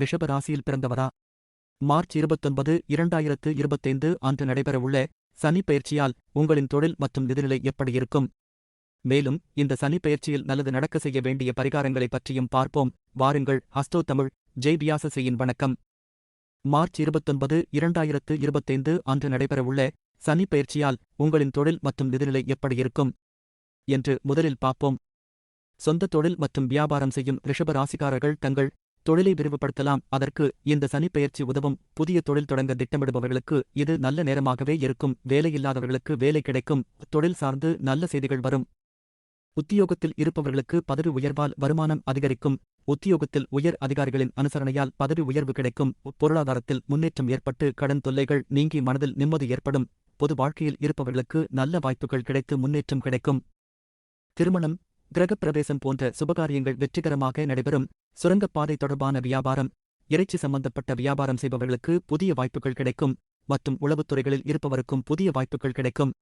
ரிஷப ராசியில் பிறந்தவரா? மார்ச் இருபத்தொன்பது இரண்டாயிரத்து இருபத்தைந்து அன்று நடைபெறவுள்ள சனி பயிற்சியால் உங்களின் தொழில் மற்றும் நிதிநிலை எப்படி இருக்கும்? மேலும் இந்த சனி பயிற்சியில் நல்லது நடக்க செய்ய வேண்டிய பரிகாரங்களைப் பற்றியும் பார்ப்போம். வாருங்கள் ஹஸ்தோ தமிழ் ஜெய் வியாசசியின் வணக்கம். மார்ச் இருபத்தொன்பது இரண்டாயிரத்து இருபத்தைந்து அன்று நடைபெறவுள்ள சனி பயிற்சியால் உங்களின் தொழில் மற்றும் நிதிநிலை எப்படி இருக்கும்? என்று முதலில் பார்ப்போம். சொந்த தொழில் மற்றும் வியாபாரம் செய்யும் ரிஷப ராசிக்காரர்கள் தங்கள் தொழிலை விரிவுபடுத்தலாம். அதற்கு இந்த சனிப்பெயர்ச்சி உதவும் புதிய தொழில் தொடங்க திட்டமிடுபவர்களுக்கு இது நல்ல நேரமாகவே இருக்கும். வேலையில்லாதவர்களுக்கு வேலை கிடைக்கும். தொழில் சார்ந்து நல்ல செய்திகள் வரும். உத்தியோகத்தில் இருப்பவர்களுக்கு பதவி உயர்வால் வருமானம் அதிகரிக்கும். உத்தியோகத்தில் உயர் அதிகாரிகளின் அனுசரணையால் பதவி உயர்வு கிடைக்கும். பொருளாதாரத்தில் முன்னேற்றம் ஏற்பட்டு கடன் தொல்லைகள் நீங்கி மனதில் நிம்மதி ஏற்படும். பொது வாழ்க்கையில் இருப்பவர்களுக்கு நல்ல வாய்ப்புகள் கிடைத்து முன்னேற்றம் கிடைக்கும். திருமணம் கிரகப்பிரவேசம் போன்ற சுபகாரியங்கள் வெற்றிகரமாக நடைபெறும். சுரங்கப்பாதை தொடர்பான வியாபாரம் இறைச்சி சம்பந்தப்பட்ட வியாபாரம் செய்பவர்களுக்கு புதிய வாய்ப்புகள் கிடைக்கும் மற்றும் உளவுத்துறைகளில் இருப்பவருக்கும் புதிய வாய்ப்புகள் கிடைக்கும்.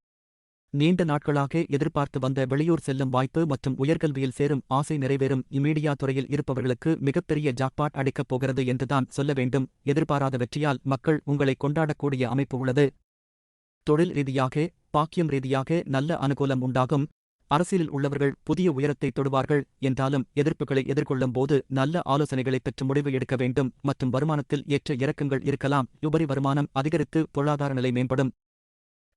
நீண்ட நாட்களாக எதிர்பார்த்து வந்த வெளியூர் செல்லும் வாய்ப்பு மற்றும் உயர்கல்வியில் சேரும் ஆசை நிறைவேறும். இமீடியா துறையில் இருப்பவர்களுக்கு மிகப்பெரிய ஜாக்பாட் அடிக்கப் போகிறது என்றுதான் சொல்ல வேண்டும். எதிர்பாராத வெற்றியால் மக்கள் உங்களை கொண்டாடக்கூடிய அமைப்பு உள்ளது. தொழில் ரீதியாக பாக்கியம் ரீதியாக நல்ல அனுகூலம் உண்டாகும். அரசியலில் உள்ளவர்கள் புதிய உயரத்தை தொடுவார்கள் என்றாலும் எதிர்ப்புகளை எதிர்கொள்ளும் போது நல்ல ஆலோசனைகளை பெற்று முடிவு எடுக்க வேண்டும் மற்றும் வருமானத்தில் ஏற்ற இறக்கங்கள் இருக்கலாம். உபரி வருமானம் அதிகரித்து பொருளாதார நிலை மேம்படும்.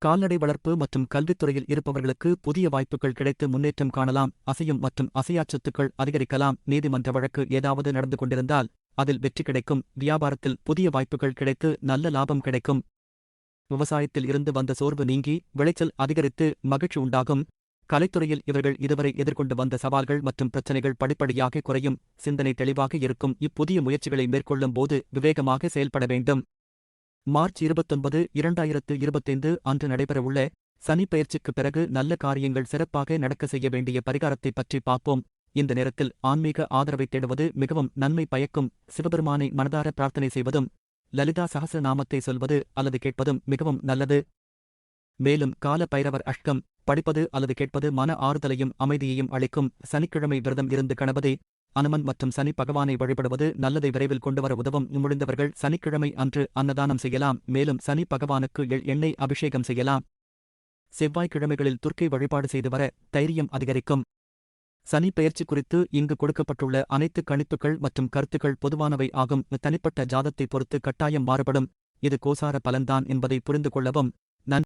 கால்நடை வளர்ப்பு மற்றும் கல்வித்துறையில் இருப்பவர்களுக்கு புதிய வாய்ப்புகள் கிடைத்து முன்னேற்றம் காணலாம். அசையும் மற்றும் அசையா சொத்துக்கள் அதிகரிக்கலாம். நீதிமன்ற வழக்கு ஏதாவது நடந்து கொண்டிருந்தால் அதில் வெற்றி கிடைக்கும். வியாபாரத்தில் புதிய வாய்ப்புகள் கிடைத்து நல்ல லாபம் கிடைக்கும். விவசாயத்தில் இருந்து வந்த சோர்வு நீங்கி விளைச்சல் அதிகரித்து மகிழ்ச்சி உண்டாகும். கலைத்துறையில் இவர்கள் இதுவரை எதிர்கொண்டு வந்த சவால்கள் மற்றும் பிரச்சனைகள் படிப்படியாக குறையும் சிந்தனை தெளிவாக இருக்கும் இப்புதிய முயற்சிகளை மேற்கொள்ளும் போது விவேகமாக செயல்பட வேண்டும். மார்ச் இருபத்தொன்பது இரண்டாயிரத்து இருபத்தைந்து அன்று நடைபெறவுள்ள சனி பயிற்சிக்குப் பிறகு நல்ல காரியங்கள் சிறப்பாக நடக்க செய்ய வேண்டிய பரிகாரத்தை பற்றி பார்ப்போம். இந்த நேரத்தில் ஆன்மீக ஆதரவை தேடுவது மிகவும் நன்மை பயக்கும். சிவபெருமானை மனதார பிரார்த்தனை செய்வதும் லலிதா சகசநாமத்தை சொல்வது அல்லது கேட்பதும் மிகவும் நல்லது. மேலும் கால பைரவர் அஷ்கம் படிப்பது அல்லது கேட்பது மன ஆறுதலையும் அமைதியையும் அளிக்கும் சனிக்கிழமை விரதம் இருந்து கணபதி அனுமன் மற்றும் சனி பகவானை வழிபடுவது நல்லதை விரைவில் கொண்டுவர உதவும். முடிந்தவர்கள் சனிக்கிழமை அன்று அன்னதானம் செய்யலாம். மேலும் சனி பகவானுக்கு எள் எண்ணெய் அபிஷேகம் செய்யலாம். செவ்வாய்க்கிழமைகளில் துர்க்கை வழிபாடு செய்து வர தைரியம் அதிகரிக்கும். சனி பெயர்ச்சி குறித்து இங்கு கொடுக்கப்பட்டுள்ள அனைத்து கணிப்புகள் மற்றும் கருத்துக்கள் பொதுவானவை ஆகும். தனிப்பட்ட ஜாதத்தை பொறுத்து கட்டாயம் மாறுபடும். இது கோசார பலன்தான் என்பதை புரிந்து கொள்ளவும்